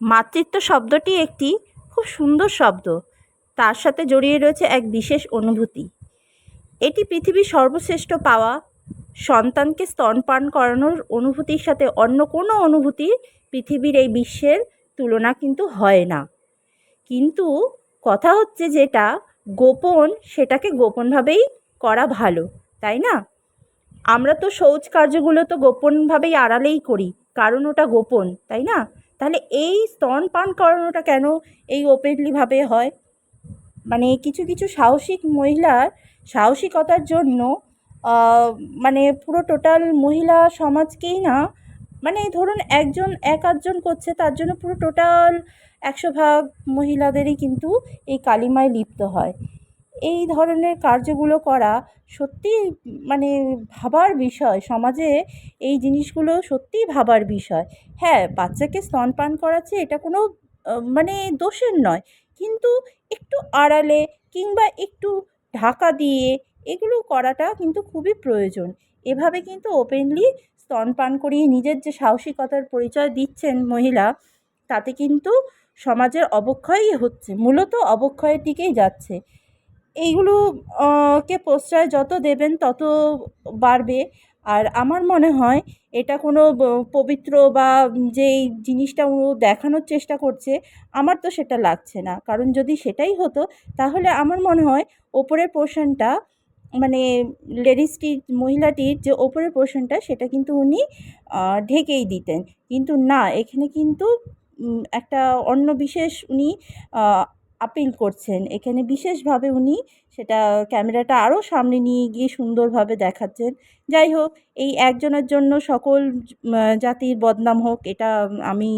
মাতৃত্ব শব্দটি একটি খুব সুন্দর শব্দ। তার সাথে জড়িয়ে রয়েছে এক বিশেষ অনুভূতি। এটি পৃথিবীর সর্বশ্রেষ্ঠ পাওয়া সন্তানকে স্তনপান করানোর অনুভূতির সাথে অন্য কোনো অনুভূতি পৃথিবীর এই বিশ্বের তুলনা কিন্তু হয় না। কিন্তু কথা হচ্ছে যেটা গোপন, সেটাকে গোপনভাবেই করা ভালো, তাই না? আমরা তো শৌচ কার্যগুলো তো গোপনভাবেই আড়ালেই করি, কারণ ওটা গোপন, তাই না? তাহলে এই স্তন পান করানোটা কেন এই ওপেনলিভাবে হয়? মানে কিছু কিছু সাহসিক মহিলার সাহসিকতার জন্য মানে পুরো টোটাল মহিলা সমাজকেই না মানে ধরুন একজন, এক আধজন করছে, তার জন্য পুরো টোটাল একশো ভাগ মহিলাদেরই কিন্তু এই কালিমায় লিপ্ত হয়। এই ধরনের কার্যগুলো করা সত্যিই মানে ভাবার বিষয়। সমাজে এই জিনিসগুলো সত্যিই ভাবার বিষয়। হ্যাঁ বাচ্চাকে স্তনপান করাচ্ছে এটা কোনো মানে দোষের নয়। কিন্তু একটু আড়ালে কিংবা একটু ঢাকা দিয়ে এগুলো করাটা কিন্তু খুবই প্রয়োজন। এভাবে কিন্তু ওপেনলি স্তনপান করিয়ে নিজের যে সাহসিকতার পরিচয় দিচ্ছেন মহিলা, তাতে কিন্তু সমাজের অবক্ষয়ই হচ্ছে, মূলত অবক্ষয়ের দিকেই যাচ্ছে। এইগুলো কে প্রশ্রয় যত দেবেন তত বাড়বে। আর আমার মনে হয় এটা কোনো পবিত্র বা যেই জিনিসটা ও দেখানোর চেষ্টা করছে, আমার তো সেটা লাগছে না। কারণ যদি সেটাই হতো, তাহলে আমার মনে হয় ওপরের পোর্শনটা মানে লেডিসটির মহিলাটির যে ওপরের পোর্শনটা, সেটা কিন্তু উনি ঢেকেই দিতেন। কিন্তু না, এখানে কিন্তু একটা অন্য বিশেষ উনি আপিল করছেন। এখানে বিশেষভাবে উনি সেটা ক্যামেরাটা আরও সামনে নিয়ে গিয়ে সুন্দরভাবে দেখাচ্ছেন। যাই হোক, এই একজনের জন্য সকল জাতির বদনাম হোক, এটা আমি